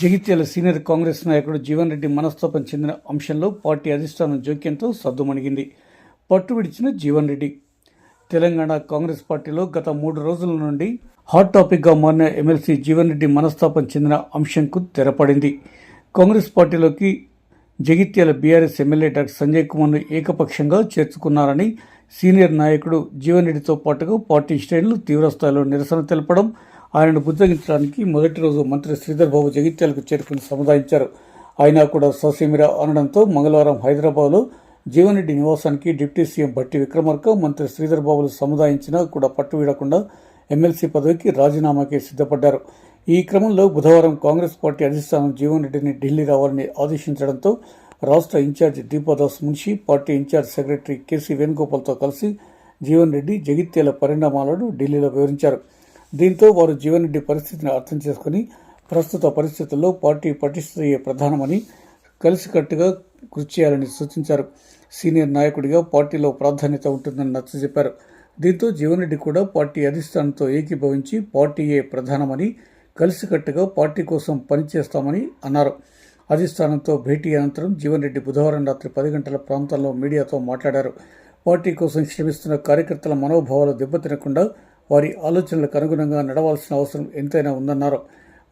Jagtial senior Congress నాయకుడు జీవన్ రెడ్డి మనస్తాపం చెందిన అంశంలో పార్టీ అధిష్టానం జోక్యంతో సద్దుమణిగింది. పట్టు విడిచిన జీవన్ రెడ్డి. తెలంగాణ కాంగ్రెస్ పార్టీలో గత మూడు రోజుల నుండి హాట్ టాపిక్గా మారిన ఎమ్మెల్సీ జీవన్ రెడ్డి మనస్తాపం చెందిన అంశంకు తెరపడింది. కాంగ్రెస్ పార్టీలోకి Jagtial BRS MLA doctor Sanjay కుమార్ను ఏకపక్షంగా చేర్చుకున్నారని సీనియర్ నాయకుడు జీవన్ రెడ్డితో పాటుగా పార్టీ శ్రేణులు తీవ్రస్థాయిలో నిరసన తెలపడం ఆయనను బుద్ధగించడానికి మొదటి రోజు మంత్రి శ్రీధర్ బాబు జగిత్యాలకు చేరుకుని సముదాయించారు. అయినా కూడా సోసేమిరా అనడంతో మంగళవారం హైదరాబాద్లో జీవన్ రెడ్డి నివాసానికి డిప్యూటీ సీఎం భట్టి విక్రమార్క మంత్రి శ్రీధర్ బాబులు సముదాయించినా కూడా పట్టు వీడకుండా ఎమ్మెల్సీ పదవికి రాజీనామాకి సిద్ధపడ్డారు. ఈ క్రమంలో బుధవారం కాంగ్రెస్ పార్టీ అధిష్టానం జీవన్ రెడ్డిని ఢిల్లీ రావాలని ఆదేశించడంతో రాష్ట్ర incharge Deepa Das Munshi party incharge secretary KC వేణుగోపాల్తో కలిసి జీవన్ రెడ్డి జగిత్యాల పరిణామాలను ఢిల్లీలో వివరించారు. దీంతో వారు జీవన్ రెడ్డి పరిస్థితిని అర్థం చేసుకుని ప్రస్తుత పరిస్థితుల్లో పార్టీ పటిష్టయ్యే ప్రధానమని కలిసికట్టుగా కృషి చేయాలని సూచించారు. సీనియర్ నాయకుడిగా పార్టీలో ప్రాధాన్యత ఉంటుందని నచ్చజెప్పారు దీంతో జీవన్ రెడ్డి కూడా పార్టీ అధిష్టానంతో ఏకీభవించి పార్టీయే ప్రధానమని కలిసికట్టుగా పార్టీ కోసం పనిచేస్తామని అన్నారు. అధిష్టానంతో భేటీ అనంతరం జీవన్ రెడ్డి బుధవారం రాత్రి పది గంటల ప్రాంతంలో మీడియాతో మాట్లాడారు. పార్టీ కోసం శ్రమిస్తున్న కార్యకర్తల మనోభావాలు దెబ్బతినకుండా వారి ఆలోచనలకు అనుగుణంగా నడవాల్సిన అవసరం ఎంతైనా ఉందన్నారు.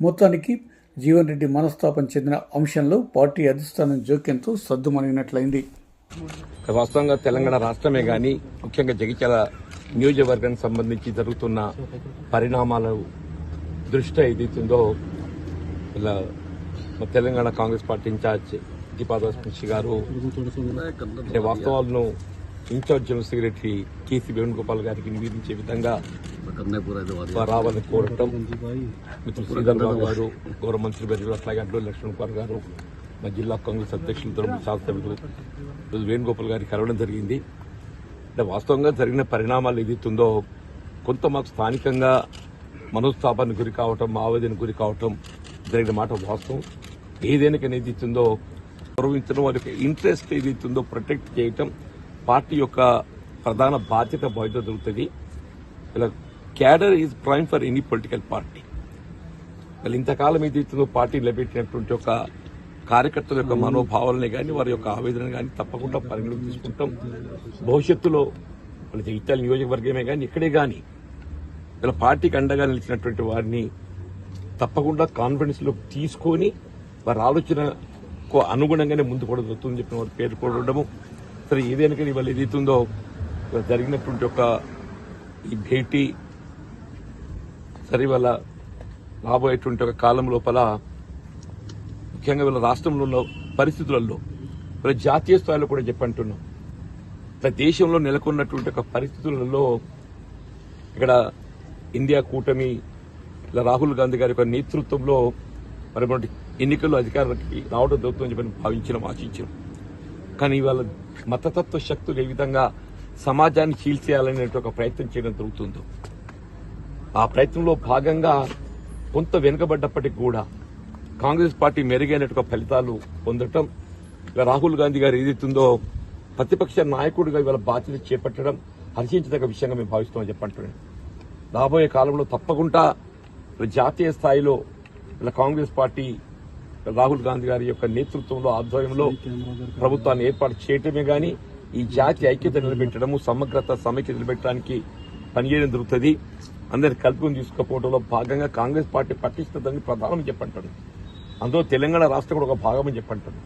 మొత్తానికి జీవన్ రెడ్డి మనస్తాపం చెందిన అంశంలో పార్టీ అధిష్టానం జోక్యంతో సద్దుమణిగినట్లయింది వాస్తవంగా తెలంగాణ రాష్ట్రమే గాని ముఖ్యంగా జగిత్యాల నియోజకవర్గానికి సంబంధించి జరుగుతున్న పరిణామాల దృష్ట్యా ఏదైతుందో ఇలా తెలంగాణ కాంగ్రెస్ పార్టీ ఇన్ఛార్జ్ దీపాదాస్ మున్షి గారు వాస్తవాలను incharge general secretary KC Venugopal గారికి నివేదించే విధంగా రావాలని కోరటం. మిత్రులు గారు గౌరవ మంత్రి వర్యులు అట్లాగే అడ్డూరు లక్ష్మణ్ కుమార్ గారు మా జిల్లా కాంగ్రెస్ అధ్యక్షులు తరపు శాసనసభ్యులు వేణుగోపాల్ గారికి కలవడం జరిగింది. అంటే వాస్తవంగా జరిగిన పరిణామాలు ఏదైతుందో కొంత మాకు స్థానికంగా మనోస్థాపానికి గురి కావటం ఆవేదనకు గురి కావటం జరిగిన మాట వాస్తవం. ఏదైనా ఏదైతుందో గౌరవించడం వారి యొక్క ఇంట్రెస్ట్ ఏదైతుందో ప్రొటెక్ట్ చేయటం పార్టీ యొక్క ప్రధాన బాధ్యత బయట దొరుకుతుంది ఇలా cadre is prime for any political party. వాళ్ళు ఇంతకాలం ఏదైతే పార్టీ నిలబెట్టినటువంటి ఒక కార్యకర్తల యొక్క మనోభావాలని కానీ వారి యొక్క ఆవేదన కానీ తప్పకుండా పరిగణలోకి తీసుకుంటాం. భవిష్యత్తులో వాళ్ళ జగిత్యాల నియోజకవర్గమే కానీ ఇక్కడే కానీ ఇలా పార్టీకి అండగా నిలిచినటువంటి వారిని తప్పకుండా కాన్ఫిడెన్స్లో తీసుకొని వారి ఆలోచనకు అనుగుణంగానే ముందు కూడా జరుగుతుందని చెప్పిన వారు పేర్కొనడము సరే ఏదైనా కానీ ఇవాళ ఏదైతుందో జరిగినటువంటి ఒక ఈ భేటీ సరే ఇవాళ రాబోయేటువంటి ఒక కాలం లోపల ముఖ్యంగా వీళ్ళ రాష్ట్రంలో ఉన్న పరిస్థితులలో వీళ్ళ జాతీయ స్థాయిలో కూడా చెప్పంటున్నాం. ఇట్లా దేశంలో నెలకొన్నటువంటి ఒక పరిస్థితులలో ఇక్కడ ఇండియా కూటమి ఇలా రాహుల్ గాంధీ గారి యొక్క నేతృత్వంలో మరి ఎన్నికల్లో అధికారానికి రావడం జరుగుతుందని చెప్పి భావించడం ఆశించడం కానీ ఇవాళ మతతత్వ శక్తులు ఏ విధంగా సమాజాన్ని చీల్చేయాలనే ఒక ప్రయత్నం చేయడం జరుగుతుందో. ఆ ప్రయత్నంలో భాగంగా కొంత వెనుకబడ్డప్పటికి కూడా కాంగ్రెస్ పార్టీ మెరుగైనటువంటి ఫలితాలు పొందటం ఇక రాహుల్ గాంధీ గారు ఏదైతుందో ప్రతిపక్ష నాయకుడిగా ఇవాళ బాధ్యత చేపట్టడం హర్షించదగ్గ విషయంగా మేము భావిస్తామని చెప్పంటున్నాను రాబోయే కాలంలో తప్పకుండా జాతీయ స్థాయిలో ఇలా కాంగ్రెస్ పార్టీ రాహుల్ గాంధీ గారి యొక్క నేతృత్వంలో ఆధ్వర్యంలో ప్రభుత్వాన్ని ఏర్పాటు చేయటమే గాని ఈ జాతి ఐక్యత నిలబెట్టడము సమగ్రత సమైక్యత నిలబెట్టడానికి పనిచేయడం జరుగుతుంది. అందరిని కలుపుకొని తీసుకుపోవడంలో భాగంగా కాంగ్రెస్ పార్టీ పటిష్టతని ప్రధానం చెప్పంటారు అందులో తెలంగాణ రాష్ట్రం కూడా ఒక భాగమని చెప్పంటారు